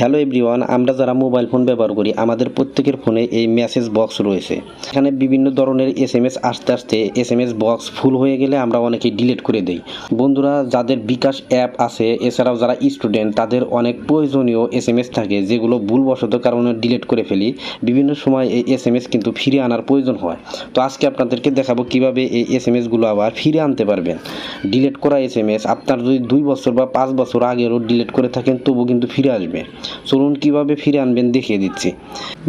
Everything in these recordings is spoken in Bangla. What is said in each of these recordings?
হ্যালো এভরিওয়ান, আমরা যারা মোবাইল ফোন ব্যবহার করি, আমাদের প্রত্যেকের ফোনে এই মেসেজ বক্স রয়েছে। এখানে বিভিন্ন ধরনের এস এম এস আসতে আসতে S M S box full হয়ে গেলে আমরা অনেকেই ডিলিট করে দেই। বন্ধুরা, যাদের বিকাশ অ্যাপ আছে, এছাড়াও যারা স্টুডেন্ট তাদের অনেক প্রয়োজনীয় এস এম এস থাকে, যেগুলো ভুলবশত কারণে ডিলিট করে ফেলি। বিভিন্ন সময় এই এস এম এস কিন্তু ফিরে আনার প্রয়োজন হয়। তো আজকে আপনাদেরকে দেখাবো কীভাবে এই এস এম এসগুলো আবার ফিরে আনতে পারবেন। ডিলিট করা এস এম এস আপনার যদি দুই বছর বা পাঁচ বছর আগেরও ডিলিট করে থাকেন তবু কিন্তু ফিরে আসবে। চলুন কীভাবে ফিরে আনবেন দেখিয়ে দিচ্ছি।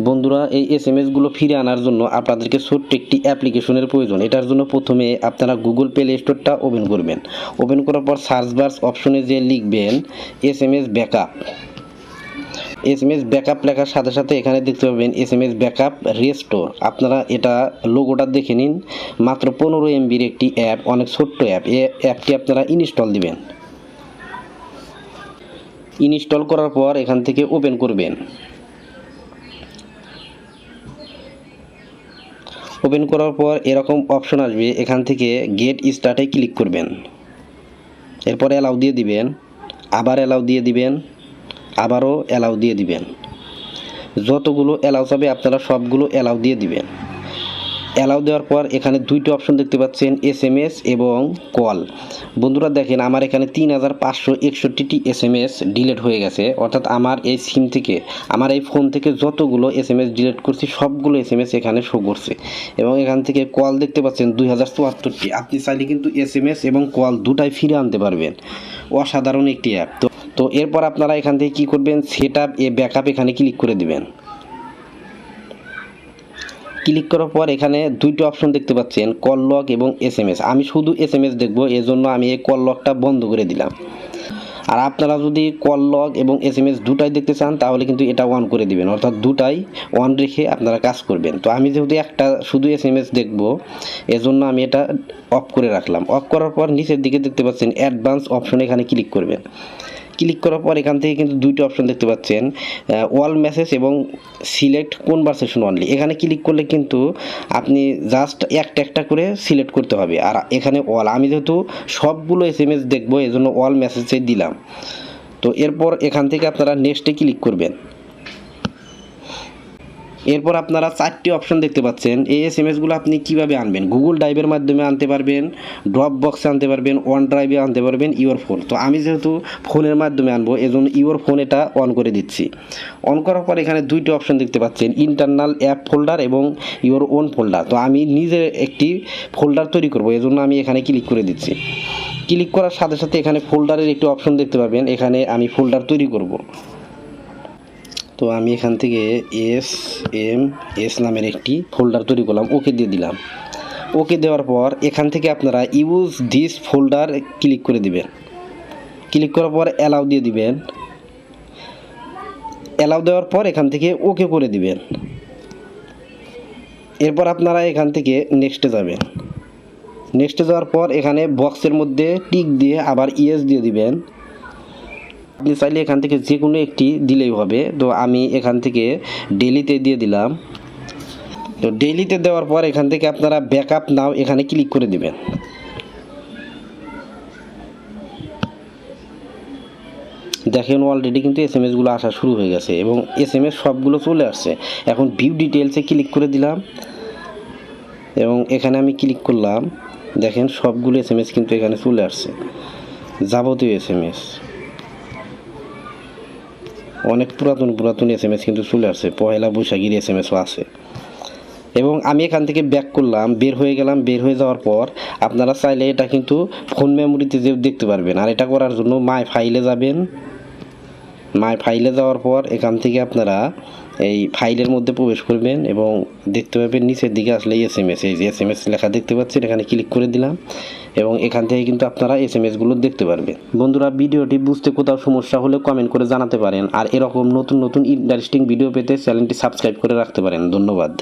বন্ধুরা, এই এস এম এসগুলো ফিরে আনার জন্য আপনাদেরকে ছোট্ট একটি অ্যাপ্লিকেশনের প্রয়োজন। এটার জন্য প্রথমে আপনারা গুগল প্লে স্টোরটা ওপেন করবেন। ওপেন করার পর সার্চ বার্স অপশনে যে লিখবেন S M S backup S M S backup লেখার সাথে সাথে এখানে দেখতে পাবেন S M S backup restore আপনারা এটা লোগোটা দেখে নিন। মাত্র পনেরো এমবির একটি অ্যাপ অনেক ছোট্ট অ্যাপ এ অ্যাপটি আপনারা ইনস্টল দিবেন। ইনস্টল করার পর এখান থেকে ওপেন করবেন। ওপেন করার পর এরকম অপশন আসবে, এখান থেকে গেট স্টার্টে ক্লিক করবেন। এরপর অ্যালাউ দিয়ে দিবেন, আবার অ্যালাউ দিয়ে দিবেন, আবারও অ্যালাউ দিয়ে দিবেন। যতগুলো অ্যালাউ চাবে আপনারা সবগুলো অ্যালাউ দিয়ে দিবেন। অ্যালাউ দেওয়ার পর এখানে দুইটি অপশন দেখতে পাচ্ছেন এস এম এস এবং কল বন্ধুরা দেখেন, আমার এখানে তিন হাজার পাঁচশো একষট্টিটি এস এম এস ডিলেট হয়ে গেছে। অর্থাৎ আমার এই সিম থেকে, আমার এই ফোন থেকে যতগুলো এস এম এস ডিলেট করছি, সবগুলো এস এম এস এখানে শো করছে। এবং এখান থেকে কল দেখতে পাচ্ছেন দুই হাজার চুয়াত্তরটি। আপনি চাইলে কিন্তু এস এম এস এবং কল দুটাই ফিরে আনতে পারবেন। অসাধারণ একটি অ্যাপ তো তো এরপর আপনারা এখান থেকে কী করবেন? সেট আপ এ ব্যাকআপ এখানে ক্লিক করে দিবেন। ক্লিক করার পর এখানে দুইটি অপশন দেখতে পাচ্ছেন, কল লক এবং এস এম এস আমি শুধু এস এম এস দেখব, এজন্য আমি এই কল লকটা বন্ধ করে দিলাম। আর আপনারা যদি কল লগ এবং এস এম এস দুটাই দেখতে চান, তাহলে কিন্তু এটা অন করে দিবেন। অর্থাৎ দুটাই অন রেখে আপনারা কাজ করবেন। তো আমি যেহেতু একটা শুধু এস এম এস দেখব, এজন্য আমি এটা অফ করে রাখলাম। অফ করার পর নিচের দিকে দেখতে পাচ্ছেন, অ্যাডভান্স অপশন এখানে ক্লিক করবেন। ক্লিক করার পর এখান থেকে কিন্তু দুইটি অপশন দেখতে পাচ্ছেন ওয়াল মেসেজ এবং সিলেক্ট কনভারসেশন অনলি এখানে ক্লিক করলে কিন্তু আপনি জাস্ট একটা একটা করে সিলেক্ট করতে হবে। আর এখানে অল আমি যেহেতু সবগুলো এস এম এস দেখব জন্য অল মেসেজে দিলাম। তো এরপর এখান থেকে আপনারা নেক্সটে ক্লিক করবেন। এরপর আপনারা চারটি অপশন দেখতে পাচ্ছেন। এই এস এম এসগুলো আপনি কীভাবে আনবেন? গুগল ড্রাইভের মাধ্যমে আনতে পারবেন ড্রপ বক্সে আনতে পারবেন ওয়ান ড্রাইভে আনতে পারবেন ইওর ফোন তো আমি যেহেতু ফোনের মাধ্যমে আনব, এজন্য ইওর ফোন এটা অন করে দিচ্ছি। অন করার পর এখানে দুইটি অপশন দেখতে পাচ্ছেন ইন্টারনাল অ্যাপ ফোল্ডার এবং ইওর ওন ফোল্ডার তো আমি নিজে একটি ফোল্ডার তৈরি করব, এজন্য আমি এখানে ক্লিক করে দিচ্ছি। ক্লিক করার সাথে সাথে এখানে ফোল্ডারের একটি অপশন দেখতে পাবেন এখানে আমি ফোল্ডার তৈরি করব। তো আমি এখান থেকে এস এম এস নামের একটি ফোল্ডার তৈরি করলাম ওকে দিয়ে দিলাম। ওকে দেওয়ার পর এখান থেকে আপনারা ইউজ দিস ফোল্ডার ক্লিক করে দিবেন। ক্লিক করার পর অ্যালাউ দিয়ে দিবেন। অ্যালাউ দেওয়ার পর এখান থেকে ওকে করে দিবেন। এরপর আপনারা এখান থেকে নেক্সটে যাবেন। নেক্সটে যাওয়ার পর এখানে বক্সের মধ্যে টিক দিয়ে আবার ইয়েস দিয়ে দিবেন। আপনি চাইলে এখান থেকে যে কোনো একটি দিলেই হবে। তো আমি এখান থেকে ডেলিতে দিয়ে দিলাম। তো ডেলিতে দেওয়ার পর এখান থেকে আপনারা ব্যাকআপ নাও এখানে ক্লিক করে দিবেন। দেখেন অলরেডি কিন্তু এস এম এসগুলো আসা শুরু হয়ে গেছে এবং এস এম এস সবগুলো চলে আসছে। এখন ভিউ ডিটেলসে ক্লিক করে দিলাম এবং এখানে আমি ক্লিক করলাম। দেখেন সবগুলো এস এম এস কিন্তু এখানে চলে আসছে। যাবতীয় এস এম এস অনেক পুরাতন পুরাতন এস এম এস কিন্তু চলে আসছে পহেলা বৈশাখীর এস এম এসও আছে। এবং আমি এখান থেকে ব্যাক করলাম, বের হয়ে গেলাম, বের হয়ে যাওয়ার পর আপনারা চাইলে এটা কিন্তু ফোন মেমোরিতে যে দেখতে পারবেন। আর এটা করার জন্য মাই ফাইলে যাবেন। মাই ফাইলে যাওয়ার পর এখান থেকে আপনারা এই ফাইলের মধ্যে প্রবেশ করবেন এবং দেখতে পাবেন নিচের দিকে আসলে এস এম এস এই যে এস এম এস লেখা দেখতে পাচ্ছেন, এখানে ক্লিক করে দিলাম এবং এখান থেকে কিন্তু আপনারা এস এম এসগুলো দেখতে পারবেন। বন্ধুরা, ভিডিওটি বুঝতে কোথাও সমস্যা হলে কমেন্ট করে জানাতে পারেন। আর এরকম নতুন নতুন ইন্টারেস্টিং ভিডিও পেতে চ্যানেলটি সাবস্ক্রাইব করে রাখতে পারেন। ধন্যবাদ।